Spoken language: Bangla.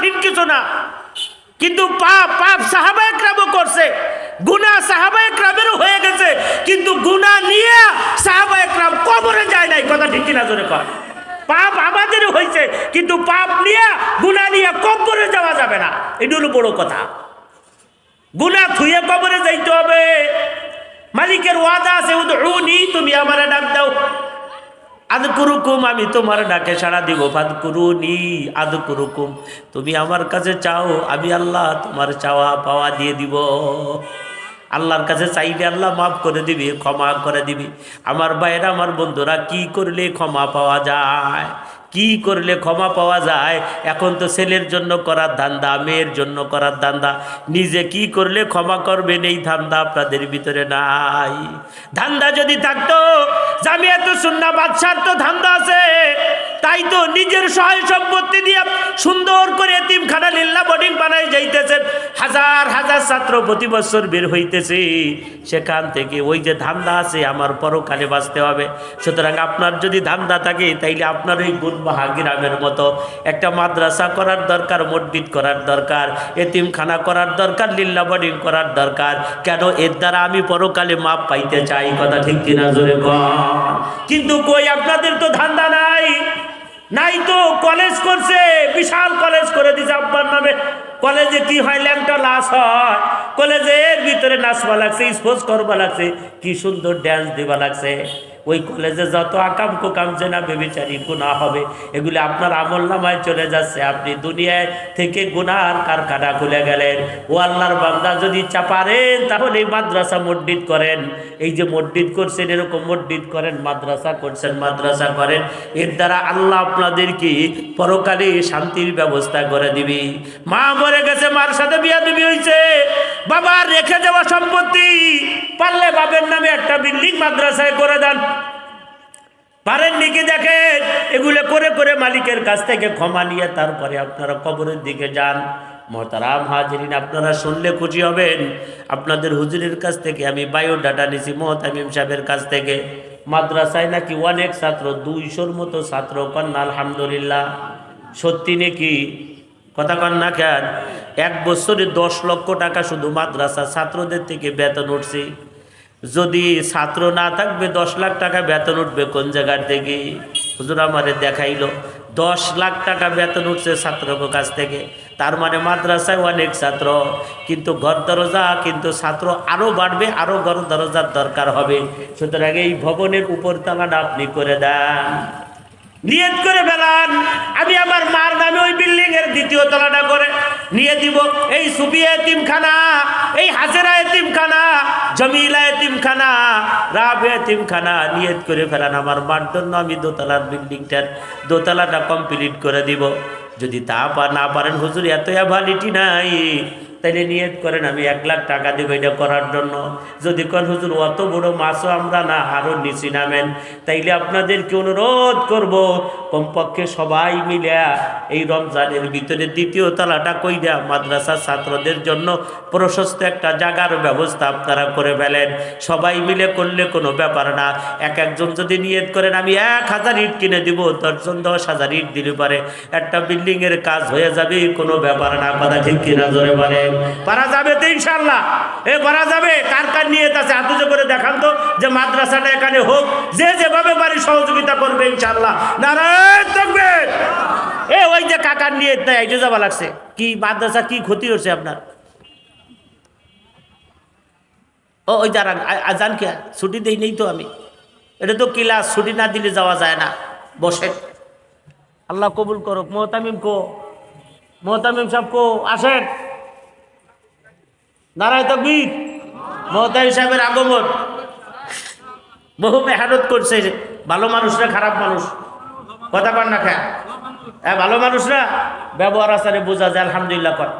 কঠিন কিছু না। কিন্তু পাপ পাপ সাহাবা একরামও করছে। গুনা সাহাবা একরামেরও হয়ে গেছে। কিন্তু গুনা নিয়ে সাহাবা একরাম কবরে যায় নাই। কথা ঠিক কিনা জোরে কর পাপ আমাদেরও হয়েছে, কিন্তু পাপ নিয়ে গুনা নিয়ে কবরে যাওয়া যাবে না। এটা হলো বড় কথা। গুনা থুয়ে কবরে যাইতে হবে। মালিকের ওয়াদা আছে, উদউনি, তুমি আমারে ডাক দাও। আদ কুরুকুম আমি তোমার ডাকে সাড়া দিব। ফাদ কুরুনি আদ কুরুকুম তুমি আমার কাছে চাও, আমি আল্লাহ তোমার চাওয়া পাওয়া দিয়ে দিব। আল্লাহর কাছে চাইলে আল্লাহ মাফ করে দিবি, ক্ষমা করে দিবি। আমার বাইরে আমার বন্ধুরা, কি করলে ক্ষমা পাওয়া যায়? কি করলে ক্ষমা পাওয়া যায়? এখন তো ছেলের জন্য করার ধান্দা, মেয়ের জন্য করার ধান্দা। নিজে কি করলে ক্ষমা করবেন এই ধান্দা আপনাদের ভিতরে নাই। ধান্দা যদি থাকতো জামিয়া তো সুন্না বাদশার তো ধান্দা আছে। তাই তো নিজের সহায় সম্পত্তি দিয়ে সুন্দর করে এতিমখানা লিল্লা বোর্ডিং বানাই যাইতেছেন। হাজার হাজার ছাত্র প্রতি বছর বের হইতেছে। সেখান থেকে ওই যে ধান্দা আছে, আমার পরকালে বাঁচতে হবে। সুতরাং আপনার যদি ধান্দা থাকে, তাইলে আপনার ওই গুনবাহা গ্রামের মতো একটা মাদ্রাসা করার দরকার, মসজিদ করার দরকার, এতিমখানা করার দরকার লিল্লা বোর্ডিং করার দরকার। কেন? এর দ্বারা আমি পরকালে মাপ পাইতে চাই। কথা ঠিক কিনা জোরে কিন্তু কই আপনাদের তো ধান্দা নাই? নাই তো কলেজ করছে, বিশাল কলেজ করে দিছে আব্বার নামে। কলেজে কি হয়, ল্যাংটা লাশ হয়। কলেজের ভিতরে নাচবা লাগছে স্পোর্টস করবা লাগছে, কি সুন্দর ড্যান্স দিবা লাগছে। ওই কলেজে যত আকাম কোকাম যে না বেবিচারি গুণা হবে, এগুলি আপনার আমল নামায় চলে যাচ্ছে। আপনি দুনিয়ায় থেকে গুনার কারখানা খুলে গেলেন। ও আল্লাহর বান্দা যদি ইচ্ছা পারেন তাহলে এই মাদ্রাসা মসজিদ করেন। এই যে মসজিদ করছেন, এরকম মসজিদ করেন, মাদ্রাসা করছেন, মাদ্রাসা করেন, এর দ্বারা আল্লাহ আপনাদেরকে পরকালে শান্তির ব্যবস্থা করে দিবি। মা মরে গেছে, মার সাথে বিয়া দিবি হয়েছে বাবার রেখে দেওয়া সম্পত্তি। পারলে বাবের নামে একটা বিল্ডিং মাদ্রাসায় করে দেন। পারেন নাকি দেখেন? এগুলো করে করে মালিকের কাছ থেকে ক্ষমা নিয়ে তারপরে আপনারা কবরের দিকে যান। মহতারাম হাজিরিন, আপনারা শুনলে খুশি হবেন। আপনাদের হুজুরের কাছ থেকে আমি বায়োডাটা নিছি, মহতামিম সাহেবের কাছ থেকে। মাদ্রাসায় নাকি অনেক ছাত্র, দুইশোর মতো ছাত্র কন্যা, আলহামদুলিল্লাহ। সত্যি নাকি? কথা কন না কেন? এক বছরে দশ লক্ষ টাকা শুধু মাদ্রাসা ছাত্রদের থেকে বেতন উঠছে। যদি ছাত্র না থাকবে, দশ লাখ টাকা বেতন উঠবে কোন জায়গার থেকে? হুজুর আমারে দেখাইলো, দশ লাখ টাকা বেতন উঠছে ছাত্রকে কাছ থেকে। তার মানে মাদ্রাসায় অনেক ছাত্র, কিন্তু ঘর দরজা, কিন্তু ছাত্র আরও বাড়বে আরও ঘর দরজার দরকার হবে। সুতরাং এই ভবনের উপর তালাটা আপনি করে দেন। নিয়ত করে ফেলান নিয়ে দিব। এই সুবিয়া এতিমখানা, এই হাজেরা এতিমখানা, জমিলা এতিমখানা রাবে এতিমখানা নিয়ত করে ফেলান আমার মার জন্য আমি দোতলার বিল্ডিংটার দোতলাটা কমপ্লিট করে দিব। যদি তা না পারেন, হুজুর এত অ্যাভালিটি নাই। তাইলে নিয়ত করেন, আমি এক লাখ টাকা দেবো এটা করার জন্য। যদি কোন, হুজুর, অত বড় মাছও আমরা না আরও নিচি নামেন তাইলে আপনাদেরকে অনুরোধ করব, কমপক্ষে সবাই মিলে এই রমজানের ভিতরে দ্বিতীয় তলাটা কইরা মাদ্রাসার ছাত্রদের জন্য প্রশস্ত একটা জায়গার ব্যবস্থা আপনারা করে ফেলেন। সবাই মিলে করলে কোনো ব্যাপার না। এক একজন যদি নিয়ত করেন, আমি এক হাজার ইট কিনে দিব, দশজন দশ হাজার ইট দিলে পারে। একটা বিল্ডিংয়ের কাজ হয়ে যাবে, কোনো ব্যাপার না, কথা ঠিক কিনা জোরে বলে পারা যাবে তো ইনশাল্লাহ এ পারা যাবে, কার কার নিয়ত আছে? হাত উঁচু করে দেখান তো যে মাদ্রাসাটা এখানে হোক, যে যেভাবে পারি সহযোগিতা করবে ইনশাল্লাহ নারায়ণ থাকবে এ, ওই যে কাকার নিয়ত নাই এইটা যাওয়া লাগছে। কি মাদ্রাসা, কি ক্ষতি হচ্ছে আপনার? ও, ওই যারা আজান কে? ছুটি দেই নেই তো আমি। এটা তো ক্লাস, ছুটি না দিলে যাওয়া যায় না। বসে আল্লাহ কবুল করুক। মোহতামিম কো, মোহতামিম সাহেব কো, আসেন। নারায় তকবীর। মহতাই সাহেবের আগমন। বহু মেহনত করছে ভালো মানুষরা খারাপ মানুষ? কথা পান না খায় হ্যাঁ ভালো মানুষরা ব্যবহার আচারে বোঝা যায়, আলহামদুলিল্লাহ কর।